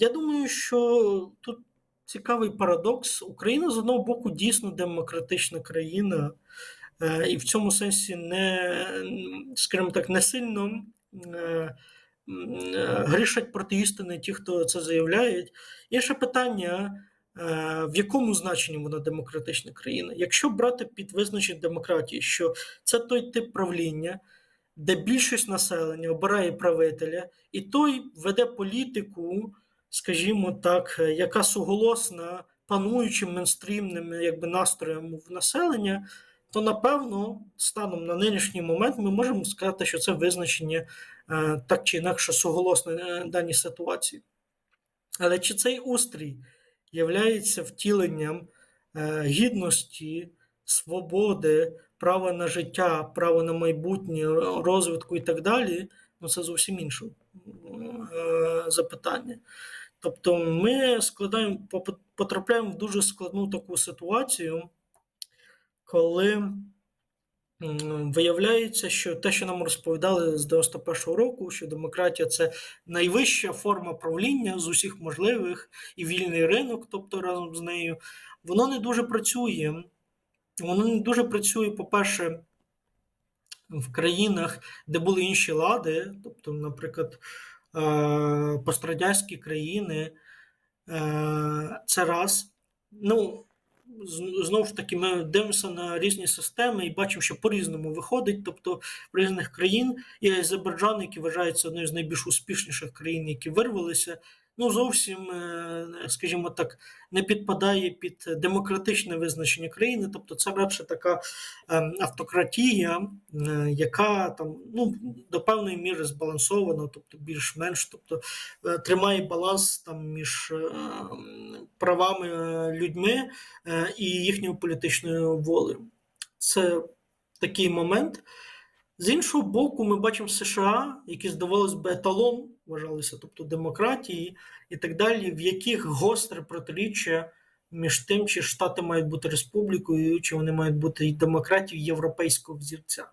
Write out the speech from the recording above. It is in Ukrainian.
Я думаю, що тут цікавий парадокс. Україна з одного боку дійсно демократична країна, е, і в цьому сенсі не, скажімо так, не сильно е, грішать проти істини ті, хто це заявляють. Є ще питання. е, В якому значенні вона демократична країна? Якщо брати під визначення демократії, що це той тип правління, де більшість населення обирає правителя, і той веде політику, скажімо так, е, яка суголосна пануючим мейнстрімним якби, настроєм в населення, то напевно, станом на нинішній момент, ми можемо сказати, що це визначення е, так чи інакше суголосне е, даній ситуації. Але чи цей устрій являється втіленням е, гідності, свободи, права на життя, права на майбутнє, розвитку і так далі, ну це зовсім інше е, запитання. Тобто ми складаємо, потрапляємо в дуже складну таку ситуацію, коли виявляється, що те, що нам розповідали з 91-го року, що демократія це найвища форма правління з усіх можливих, і вільний ринок, тобто разом з нею, воно не дуже працює. Воно не дуже працює, по-перше, в країнах, де були інші лади, тобто, наприклад, пострадянські країни, е, це раз. Ну, знову ж таки, ми дивимося на різні системи і бачимо, що по-різному виходить. Тобто, в різних країн і Азербайджан, який вважається одною з найбільш успішніших країн, які вирвалися, ну зовсім, е, скажімо так, не підпадає під демократичне визначення країни. Тобто, це радше така е, автократія, е, яка там ну, до певної міри збалансована, тобто більш-менш, тобто тримає баланс там між правами людьми і їхньою політичною волею. Це такий момент. З іншого боку, ми бачимо США, які, здавалось би, еталон вважалися, тобто демократії і так далі, в яких гостре протиріччя між тим, чи Штати мають бути республікою, чи вони мають бути і демократією європейського взірця.